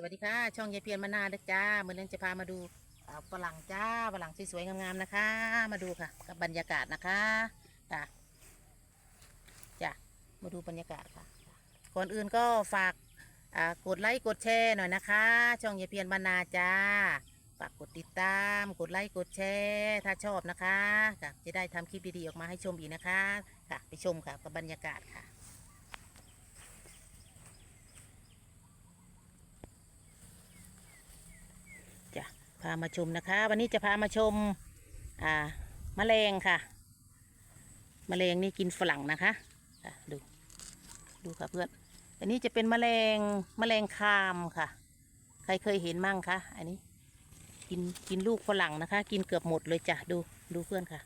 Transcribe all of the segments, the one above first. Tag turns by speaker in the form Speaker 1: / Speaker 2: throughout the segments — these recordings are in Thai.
Speaker 1: สวัสดีค่ะ ช่องยายเพียรมานาเด้อจ้าเมื่อนี้จะพามาดูฝรั่งจ้าฝรั่งสวยๆงามๆนะคะ มาดูค่ะกับบรรยากาศนะคะจ้ะจ้ะมาดูบรรยากาศค่ะก่อนอื่นก็ฝากกดไลค์กดแชร์หน่อยนะคะ ช่องยายเพียรมานาจ้าฝากกดติดตามกดไลค์กดแชร์ถ้าชอบนะคะค่ะจะได้ทำคลิปดีๆออกมาให้ชมอีกนะคะ ค่ะไปชมค่ะกับบรรยากาศค่ะ จะพามาชมนะคะ วันนี้จะพามาชม อ่าแมลงค่ะแมลงนี่กินฝรั่งนะคะะดูดูค่ะเพื่อนอันนี้จะเป็นแมลงแมลงคามค่ะ ใครเคยเห็นมั่งคะอันนี้กินกินลูกฝรั่งนะคะ กินเกือบหมดเลยจ้ะดูดูเพื่อนค่ะ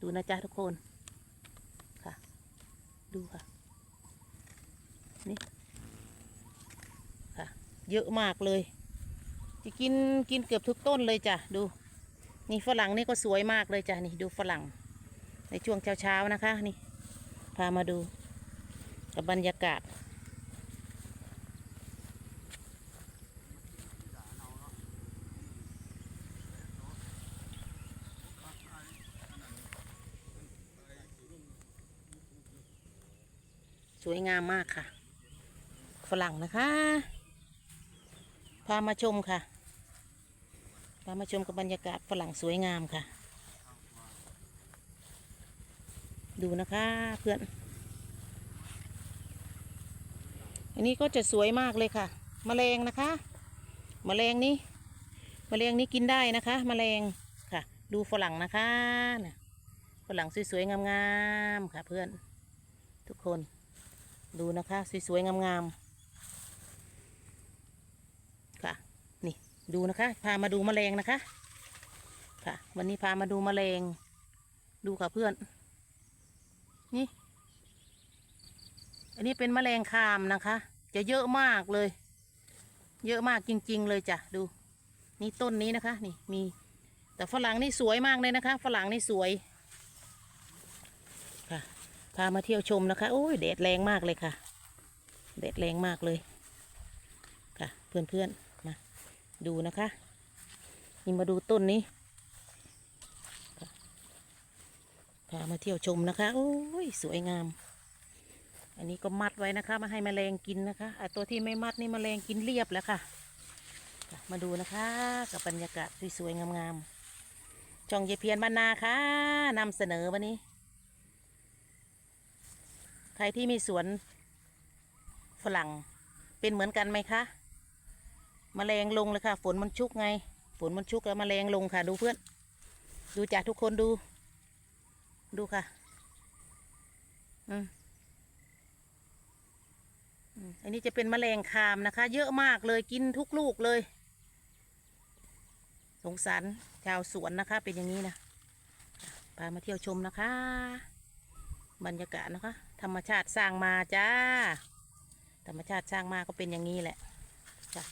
Speaker 1: ดูนะจ๊ะทุกคนค่ะ ดูค่ะนี่ค่ะ เยอะมากเลย จะกินกินเกือบทุกต้นเลยจ้ะดูนี่ฝรั่งนี่ก็สวยมากเลยจ้ะนี่ดูฝรั่ง ในช่วงเช้าๆนะคะนี่ พามาดูกับบรรยากาศ สวยงามมากค่ะ ฝรั่งนะคะ พามาชมค่ะ พามาชมกับบรรยากาศฝรั่งสวยงามค่ะ ดูนะคะเพื่อน อันนี้ก็จะสวยมากเลยค่ะแมลงนะคะแมลงนี้แมลงนี้กินได้นะคะแมลงค่ะ ดูฝรั่งนะคะน่ะฝรั่งสวยๆงามๆค่ะเพื่อน ทุกคนดูนะคะสวยๆงามๆ ค่ะ นี่ ดูนะคะ พามาดูแมลงนะคะ ค่ะ วันนี้พามาดูแมลง ดูค่ะเพื่อน นี่ อันนี้เป็นแมลงคามนะคะ จะเยอะมากเลย เยอะมากจริง ๆ เลยจ้ะดู นี่ต้นนี้นะคะ นี่มี แต่ฝรั่งนี่สวยมากเลยนะคะ ฝรั่งนี่สวย ค่ะ พามาเที่ยวชมนะคะ โอ้ยแดดแรงมากเลยค่ะแดดแรงมากเลย ค่ะ เพื่อนๆ ดูนะคะ นี่มาดูต้นนี้พามาเที่ยวชมนะคะ โอ้ย สวยงาม อันนี้ก็มัดไว้นะคะ มาให้แมลงกินนะคะอตัวที่ไม่มัดนี่แมลงกินเรียบแล้วค่ะ มาดูนะคะ กับบรรยากาศสวยๆงามๆช่องเยเพียนบรรนาค่ะนำเสนอวันนี้ ใครที่มีสวนฝรั่งเป็นเหมือนกันไหมคะ มแมลงลงเลยค่ะ ฝนมันชุกไง ฝนมันชุกแล้วมแมลงลงค่ะ ดูเพื่อน ดูจ้ะทุกคนดู ดูค่ะ อืมอันนี้จะเป็นแมลงคามนะคะ เยอะมากเลยกินทุกลูกเลย สงสารชาวสวนนะคะ เป็นอย่างนี้นะพามาเที่ยวชมนะคะ บรรยากาศนะคะ ธรรมชาติสร้างมาจ้า ธรรมชาติสร้างมาก็เป็นอย่างนี้แหละจ้ะ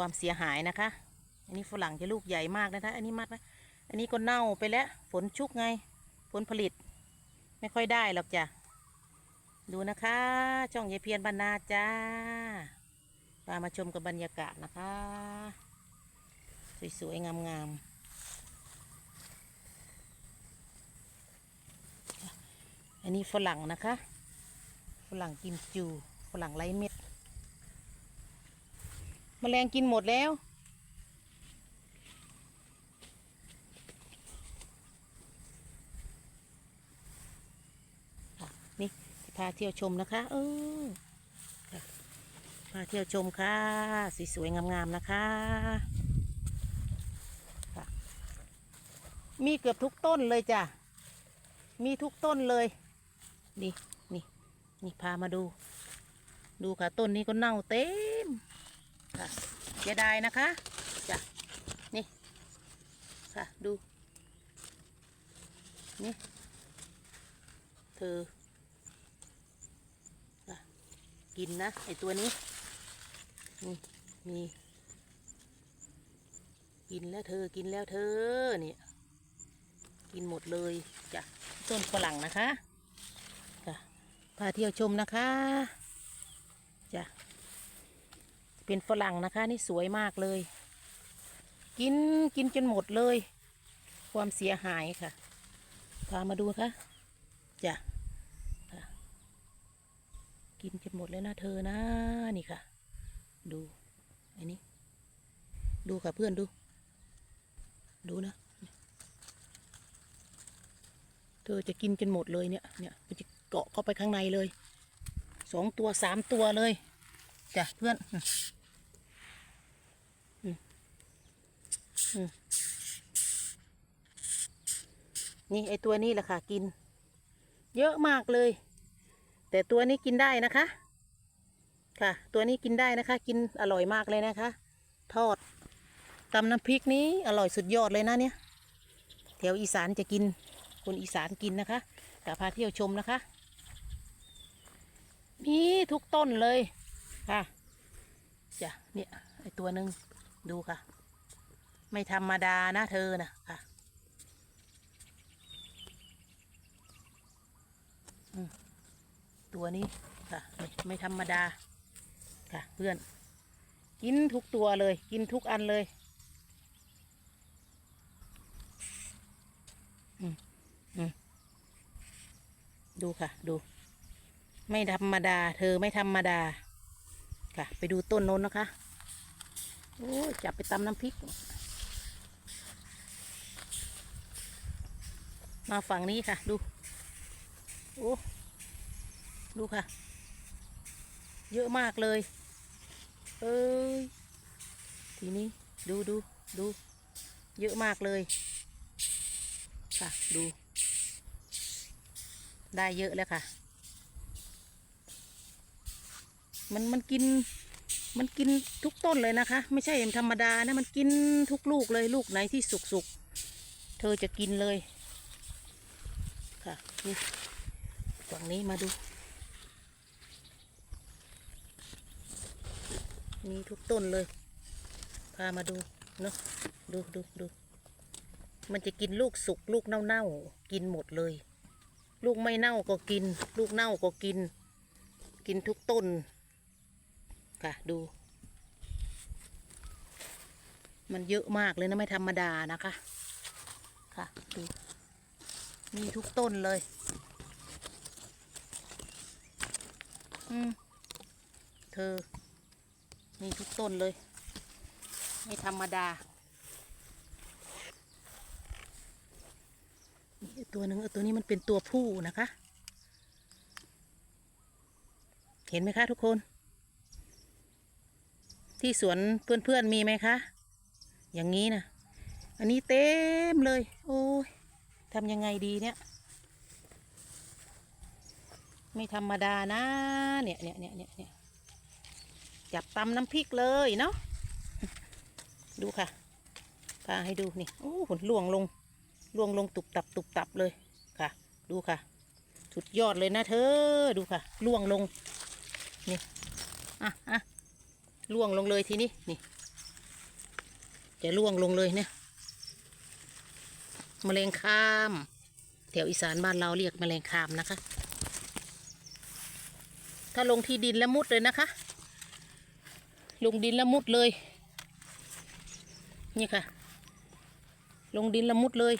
Speaker 1: ความเสียหายนะคะ อันนี้ฝรั่งจะลูกใหญ่มากนะคะ อันนี้มัดไว้อันนี้ก็เน่าไปแล้ว ฝนชุกไง ผลผลิต ไม่ค่อยได้หรอกจ้ะ ดูนะคะ ช่องยายเพียนบรรณาจ้าพามาชมกับบรรยากาศนะคะ สวยๆ งามๆอันนี้ฝรั่งนะคะ ฝรั่งกิมจู ฝรั่งไร้เม็ด แมลงกินหมดแล้ว นี่พาเที่ยวชมนะคะเออพาเที่ยวชมค่ะ สวยๆงามๆนะคะค่ะมีเกือบทุกต้นเลยจ้ะ มีทุกต้นเลยนี่นี่นี่พามาดู ดูค่ะต้นนี้ก็เน่าเต็ม ค่ะเสียดายนะคะจ้ะนี่ค่ะดูนี่เธออะกินนะไอตัวนี้นี่มีกินแล้วเธอกินแล้วเธอเนี่ยกินหมดเลยจ้ะต้นฝรั่งนะคะค่ะพาเที่ยวชมนะคะจ้ะ เป็นฝรั่งนะคะ นี่สวยมากเลย กินกินจนหมดเลย ความเสียหายค่ะพามาดูค่ะจ้ะค่ะกินจนหมดเลยนะเธอนะนี่ค่ะ ดูอันนี้ ดูค่ะเพื่อนดู ดูนะเธอจะกินจนหมดเลยเนี่ยเนี่ยมันจะเกาะเข้าไปข้างในเลยสองตัวสามตัวเลยจ้ะเพื่อนอืมอืมอืม นี่ไอตัวนี้แหละค่ะ กิน เยอะมากเลย แต่ตัวนี้กินได้นะคะ ค่ะ ตัวนี้กินได้นะคะ กินอร่อยมากเลยนะคะ ทอดตำน้ำพริกนี้อร่อยสุดยอดเลยนะเนี่ยแถวอีสานจะกิน คนอีสานกินนะคะกะพาเที่ยวชมนะคะ มีทุกต้นเลยค่ะจ้ะเนี่ยไอตัวหนึ่งดูค่ะ ไม่ธรรมดานะเธอนะค่ะตัวนี้ค่ะไม่ไม่ธรรมดา ค่ะ เพื่อน กินทุกตัวเลย กินทุกอันเลยอืมอืมดูค่ะ ดู ไม่ธรรมดา เธอไม่ธรรมดา ค่ะ ไปดูต้นโน้นนะคะ โอ้จับไปตำน้ำพริก มาฝั่งนี้ค่ะ ดู โอ้ ดูค่ะ เยอะมากเลย เอ้ย ทีนี้ดูดูดู เยอะมากเลย ค่ะ ดู ได้เยอะแล้วค่ะ มันมันกิน มันกินทุกต้นเลยนะคะ ไม่ใช่ธรรมดานะ มันกินทุกลูกเลย ลูกไหนที่สุกๆ เธอจะกินเลย ค่ะนี่ฝั่งนี้มาดู มีทุกต้นเลย พามาดูเนาะดูดูดูมันจะกินลูกสุกลูกเน่าๆกินหมดเลย ลูกไม่เน่าก็กิน ลูกเน่าก็กิน กินทุกต้น ค่ะดู มันเยอะมากเลยนะไม่ธรรมดานะคะ ค่ะดู มีทุกต้นเลย อืม เธอ มีทุกต้นเลย ไม่ธรรมดาตัวหนึ่งตัวนี้มันเป็นตัวผู้นะคะ เห็นไหมคะทุกคน ที่สวนเพื่อนๆมีไหมคะ อย่างนี้นะ อันนี้เต็มเลย โอ้ย ทำยังไงดีเนี่ย ไม่ธรรมดานะ เนี่ยเนี่ยเนี่ยเนี่ยเนี่ยจับตำน้ำพริกเลยเนาะดูค่ะพาให้ดูนี่โอ้ผลล่วงลงล่วงลงตุบตับตุบตับเลยค่ะ ดูค่ะ สุดยอดเลยนะเธอดูค่ะล่วงลงนี่อะอะล่วงลงเลยทีนี้นี่ จะล่วงลงเลยเนี่ย แมลงคามแถวอีสานบ้านเราเรียกแมลงคามนะคะ ถ้าลงที่ดินแล้วมุดเลยนะคะ ลงดินแล้วมุดเลย นี่ค่ะ ลงดินละมุดเลย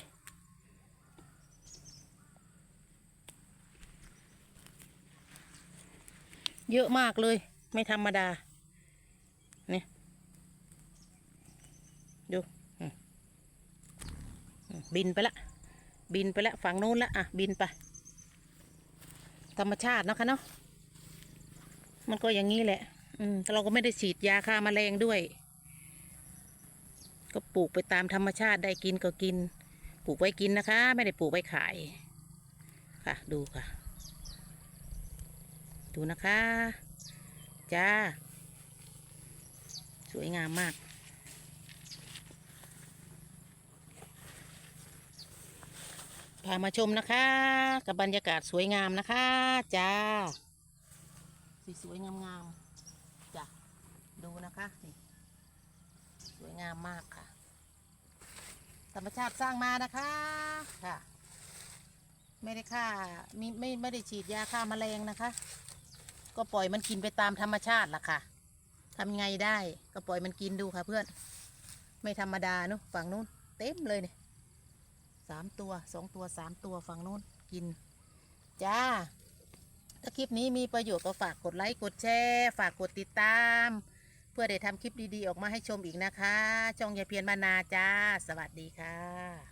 Speaker 1: เยอะมากเลย ไม่ธรรมดา นี่ ดูอืมอืม บินไปละ บินไปละฝั่งนู้นละอะบินไป ธรรมชาตินะคะเนาะมันก็อย่างนี้แหละ อืมแต่เราก็ไม่ได้ฉีดยาฆ่าแมลงด้วย ก็ปลูกไปตามธรรมชาติได้กินก็กิน ปลูกไว้กินนะคะ ไม่ได้ปลูกไว้ขาย ค่ะ ดูค่ะ ดูนะคะ จ้า สวยงามมาก พามาชมนะคะ กับบรรยากาศสวยงามนะคะจ้าสวยๆงามๆจ้ะดูนะคะนี่สวยงามมากค่ะ ธรรมชาติสร้างมานะคะค่ะ ไม่ได้ฆ่าไม่ไม่ไม่ได้ฉีดยาฆ่าแมลงนะคะ ก็ปล่อยมันกินไปตามธรรมชาติล่ะค่ะธำไงได้ก็ปล่อยมันกินดูค่ะเพื่อน ไม่ธรรมดาเนอะฝั่งนู้นเต็มเลยเนี่ย สามตัวสองตัวสามตัวฝั่งนู้นกิน จ้า ถ้าคลิปนี้มีประโยชน์ก็ฝากกดไลค์กดแชร์ฝากกดติดตาม เพื่อได้ทำคลิปดีๆ ออกมาให้ชมอีกนะคะช่องยาเพียรมานาจ้า สวัสดีค่ะ